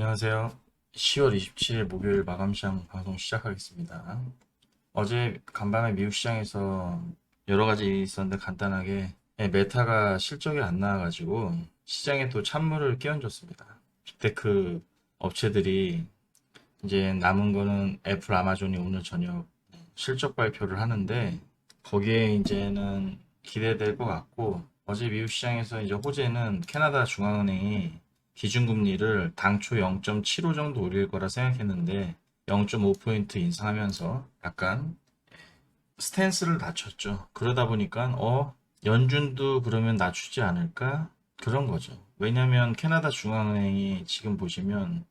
안녕하세요. 10월 27일 목요일 마감 시장 방송 시작하겠습니다. 어제 간밤에 미국 시장에서 여러 가지 일이 있었는데 간단하게 예, 메타가 실적이 안 나와가지고 시장에 또 찬물을 끼얹었습니다. 빅테크 업체들이 이제 남은 거는 애플, 아마존이 오늘 저녁 실적 발표를 하는데 거기에 이제는 기대될 것 같고 어제 미국 시장에서 이제 호재는 캐나다 중앙은행이 기준금리를 당초 0.75 정도 올릴 거라 생각했는데 0.5포인트 인상하면서 약간 스탠스를 낮췄죠. 그러다 보니까 어 연준도 그러면 낮추지 않을까 그런 거죠. 왜냐하면 캐나다 중앙은행이 지금 보시면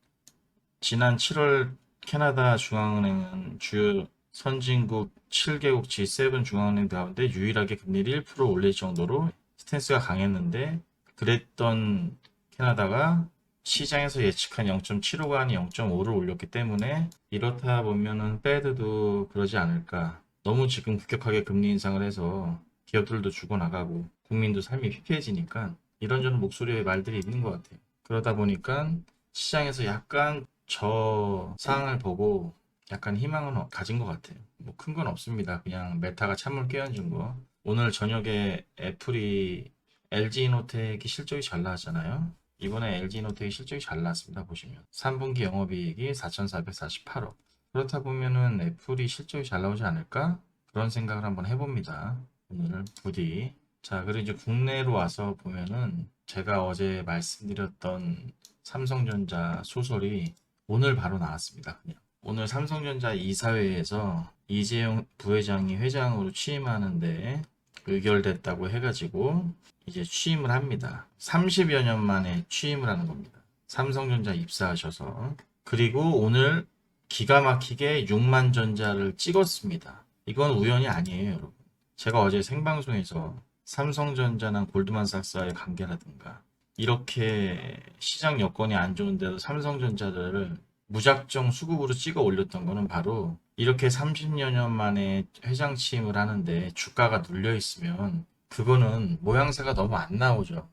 지난 7월 캐나다 중앙은행은 주요 선진국 7개국 G7 중앙은행 가운데 유일하게 금리를 1% 올릴 정도로 스탠스가 강했는데 그랬던 캐나다가 시장에서 예측한 0.75가 아닌 0.5를 올렸기 때문에 이렇다 보면은 페드도 그러지 않을까. 너무 지금 급격하게 금리 인상을 해서 기업들도 죽어나가고 국민도 삶이 피폐해지니까 이런저런 목소리의 말들이 있는 것 같아요. 그러다 보니까 시장에서 약간 저 상황을 보고 약간 희망은 어- 가진 것 같아요. 뭐 큰 건 없습니다. 그냥 메타가 찬물 끼얹은 거. 오늘 저녁에 애플이 LG이노텍이 실적이 잘 나왔잖아요. 이번에 LG이노텍이 실적이 잘 나왔습니다. 보시면 3분기 영업이익이 4,448억. 그렇다 보면은 애플이 실적이 잘 나오지 않을까? 그런 생각을 한번 해봅니다. 오늘 부디. 자, 그리고 이제 국내로 와서 보면은 제가 어제 말씀드렸던 삼성전자 소설이 오늘 바로 나왔습니다. 그냥. 오늘 삼성전자 이사회에서 이재용 부회장이 회장으로 취임하는데 의결됐다고 해가지고 이제 취임을 합니다. 30여 년 만에 취임을 하는 겁니다. 삼성전자 입사하셔서. 그리고 오늘 기가 막히게 6만 전자를 찍었습니다. 이건 우연이 아니에요, 여러분. 제가 어제 생방송에서 삼성전자나 골드만삭스와의 관계라든가 이렇게 시장 여건이 안 좋은데도 삼성전자를 무작정 수급으로 찍어 올렸던 거는 바로 이렇게 30여 년 만에 회장 취임을 하는데 주가가 눌려 있으면 그거는 모양새가 너무 안 나오죠.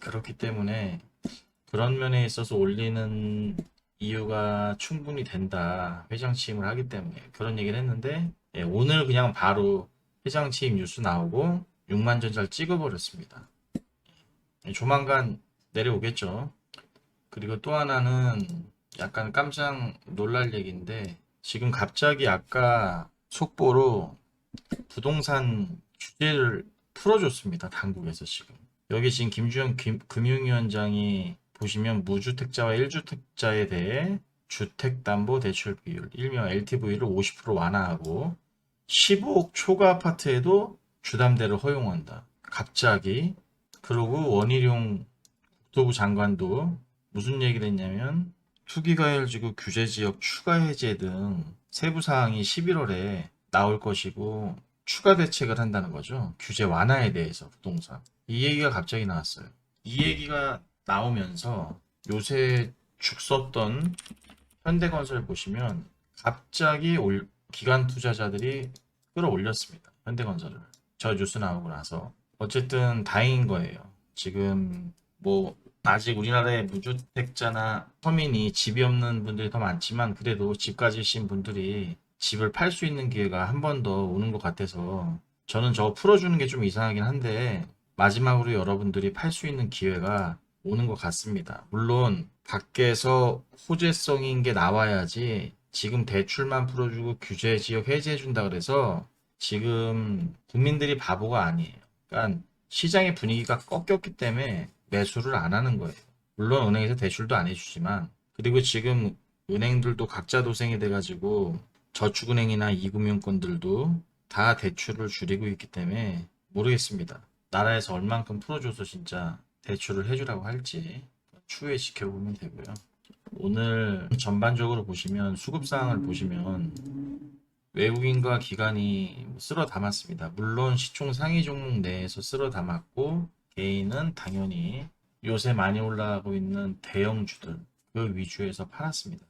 그렇기 때문에 그런 면에 있어서 올리는 이유가 충분히 된다. 회장 취임을 하기 때문에 그런 얘기를 했는데 예, 오늘 그냥 바로 회장 취임 뉴스 나오고 6만 전자를 찍어버렸습니다. 예, 조만간 내려오겠죠. 그리고 또 하나는 약간 깜짝 놀랄 얘기인데 지금 갑자기 아까 속보로 부동산 규제를 풀어줬습니다. 당국에서 지금. 여기 지금 김주현 김- 금융위원장이 보시면 무주택자와 1주택자에 대해 주택담보대출 비율, 일명 LTV를 50% 완화하고 15억 초과 아파트에도 주담대를 허용한다. 갑자기. 그리고 원희룡 국토부 장관도 무슨 얘기를 했냐면 투기과열지구 규제 지역 추가 해제 등 세부 사항이 11월에 나올 것이고 추가 대책을 한다는 거죠. 규제 완화에 대해서 부동산. 이 얘기가 갑자기 나왔어요. 이 얘기가 나오면서 요새 죽 썼던 현대건설 보시면 갑자기 올- 기관 투자자들이 끌어올렸습니다. 현대건설을. 저 뉴스 나오고 나서. 어쨌든 다행인 거예요. 지금 뭐 아직 우리나라에 무주택자나 서민이 집이 없는 분들이 더 많지만 그래도 집 가지신 분들이 집을 팔 수 있는 기회가 한 번 더 오는 것 같아서 저는 저거 풀어주는 게 좀 이상하긴 한데 마지막으로 여러분들이 팔 수 있는 기회가 오는 것 같습니다. 물론 밖에서 호재성인 게 나와야지 지금 대출만 풀어주고 규제 지역 해제해준다 그래서 지금 국민들이 바보가 아니에요. 그러니까 시장의 분위기가 꺾였기 때문에 매수를 안 하는 거예요. 물론 은행에서 대출도 안 해주지만 그리고 지금 은행들도 각자 도생이 돼가지고 저축은행이나 이금융권들도 다 대출을 줄이고 있기 때문에 모르겠습니다. 나라에서 얼만큼 풀어줘서 진짜 대출을 해주라고 할지 추후에 지켜보면 되고요. 오늘 전반적으로 보시면 수급 사항을 보시면 외국인과 기관이 쓸어 담았습니다. 물론 시총 상위 종목 내에서 쓸어 담았고 개인은 당연히 요새 많이 올라가고 있는 대형주들 그 위주에서 팔았습니다.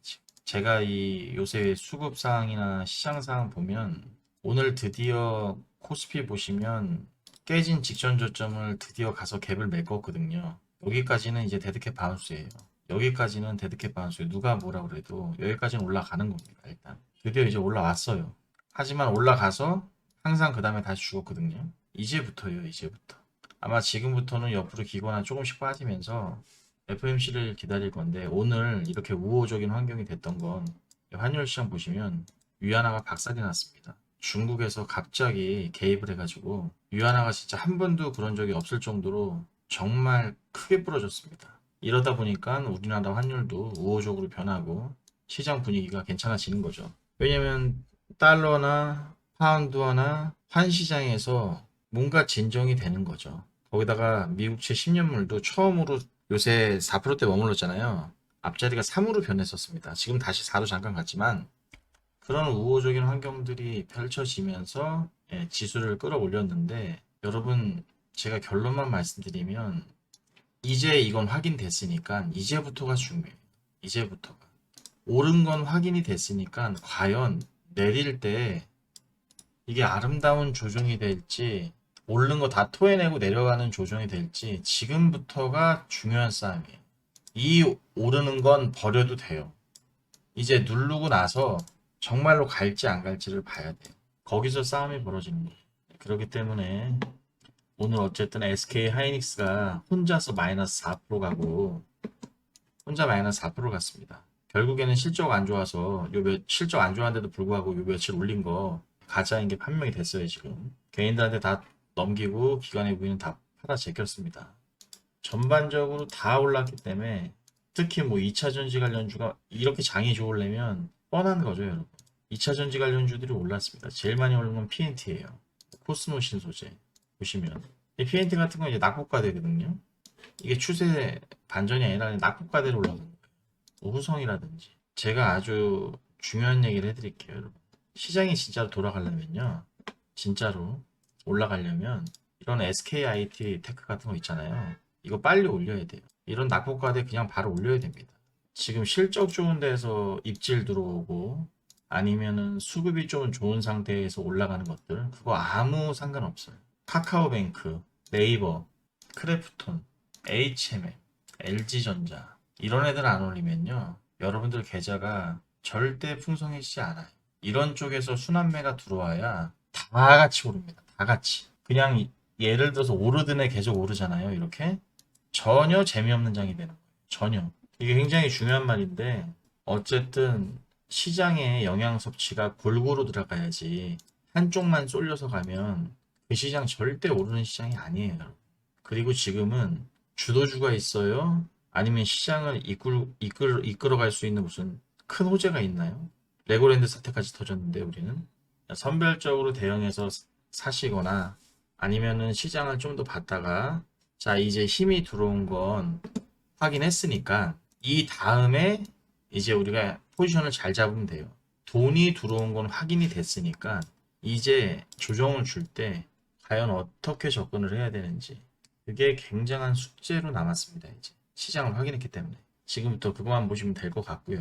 제가 이 요새 수급 사항이나 시장 사항 보면 오늘 드디어 코스피 보시면 깨진 직전 저점을 드디어 가서 갭을 메꿨거든요. 여기까지는 이제 데드캣 바운스예요. 여기까지는 데드캣 반수에 누가 뭐라 그래도 여기까지는 올라가는 겁니다. 일단 드디어 이제 올라왔어요. 하지만 올라가서 항상 그 다음에 다시 죽었거든요. 이제부터요, 이제부터. 아마 지금부터는 옆으로 기거나 조금씩 빠지면서 FMC를 기다릴 건데 오늘 이렇게 우호적인 환경이 됐던 건 환율 시장 보시면 위안화가 박살이 났습니다. 중국에서 갑자기 개입을 해가지고 위안화가 진짜 한 번도 그런 적이 없을 정도로 정말 크게 부러졌습니다. 이러다 보니까 우리나라 환율도 우호적으로 변하고 시장 분위기가 괜찮아지는 거죠. 왜냐면 달러나 파운드화나 환 시장에서 뭔가 진정이 되는 거죠. 거기다가 미국 채 10년물도 처음으로 요새 4%대 머물렀잖아요. 앞자리가 3으로 변했었습니다. 지금 다시 4로 잠깐 갔지만 그런 우호적인 환경들이 펼쳐지면서 예, 지수를 끌어올렸는데 여러분 제가 결론만 말씀드리면 이제 이건 확인됐으니까 이제부터가 중요해요. 이제부터가 오른 건 확인이 됐으니까 과연 내릴 때 이게 아름다운 조정이 될지 오른 거 다 토해내고 내려가는 조정이 될지 지금부터가 중요한 싸움이에요. 이 오르는 건 버려도 돼요. 이제 누르고 나서 정말로 갈지 안 갈지를 봐야 돼요. 거기서 싸움이 벌어지는 거예요. 그렇기 때문에 오늘 어쨌든 SK 하이닉스가 혼자서 마이너스 4% 가고 혼자 마이너스 4% 갔습니다. 결국에는 실적 안 좋아서 요 몇, 실적 안 좋았는데도 불구하고 요 며칠 올린 거 가짜인 게 판명이 됐어요 지금. 개인들한테 다 넘기고 기관의 부인은 다 팔아 제꼈습니다. 전반적으로 다 올랐기 때문에 특히 뭐 2차 전지 관련주가 이렇게 장이 좋으려면 뻔한 거죠 여러분. 2차 전지 관련주들이 올랐습니다. 제일 많이 오른 건 PNT예요. 코스모 신소재 보시면 이 PNT 같은 건 이제 낙폭과대거든요. 이게 추세 반전이 아니라 낙폭과대로 올라가는 거예요. 뭐 후성이라든지 제가 아주 중요한 얘기를 해드릴게요 여러분. 시장이 진짜로 돌아가려면요. 진짜로 올라가려면 이런 SKIT 테크 같은 거 있잖아요. 이거 빨리 올려야 돼요. 이런 낙폭과대 그냥 바로 올려야 됩니다. 지금 실적 좋은 데서 입질 들어오고 아니면은 수급이 좀 좋은 상태에서 올라가는 것들 그거 아무 상관없어요. 카카오뱅크, 네이버, 크래프톤, HMM, LG전자 이런 애들 안 올리면요. 여러분들 계좌가 절대 풍성해지지 않아요. 이런 쪽에서 순환매가 들어와야 다 같이 오릅니다. 다 같이. 그냥 이- 예를 들어서 오르든 애 계속 오르잖아요. 이렇게 전혀 재미없는 장이 되는 거예요. 전혀. 이게 굉장히 중요한 말인데 어쨌든 시장의 영양 섭취가 골고루 들어가야지 한쪽만 쏠려서 가면 그 시장 절대 오르는 시장이 아니에요. 그리고 지금은 주도주가 있어요? 아니면 시장을 이끌, 이끌, 이끌어갈 수 있는 무슨 큰 호재가 있나요? 레고랜드 사태까지 터졌는데 우리는 선별적으로 대응해서 사시거나 아니면은 시장을 좀 더 봤다가 자 이제 힘이 들어온 건 확인했으니까 이 다음에 이제 우리가 포지션을 잘 잡으면 돼요. 돈이 들어온 건 확인이 됐으니까 이제 조정을 줄 때 과연 어떻게 접근을 해야 되는지 그게 굉장한 숙제로 남았습니다. 이제 시장을 확인했기 때문에 지금부터 그거만 보시면 될 것 같고요.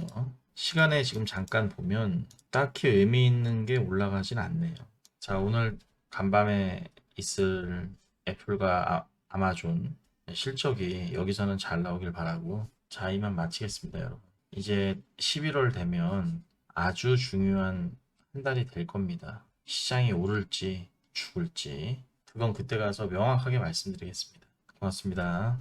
시간에 지금 잠깐 보면 딱히 의미 있는 게 올라가진 않네요. 자 오늘 간밤에 있을 애플과 아, 아마존 실적이 여기서는 잘 나오길 바라고 자 이만 마치겠습니다 여러분. 이제 11월 되면 아주 중요한 한 달이 될 겁니다. 시장이 오를지 죽을지. 그건 그때 가서 명확하게 말씀드리겠습니다. 고맙습니다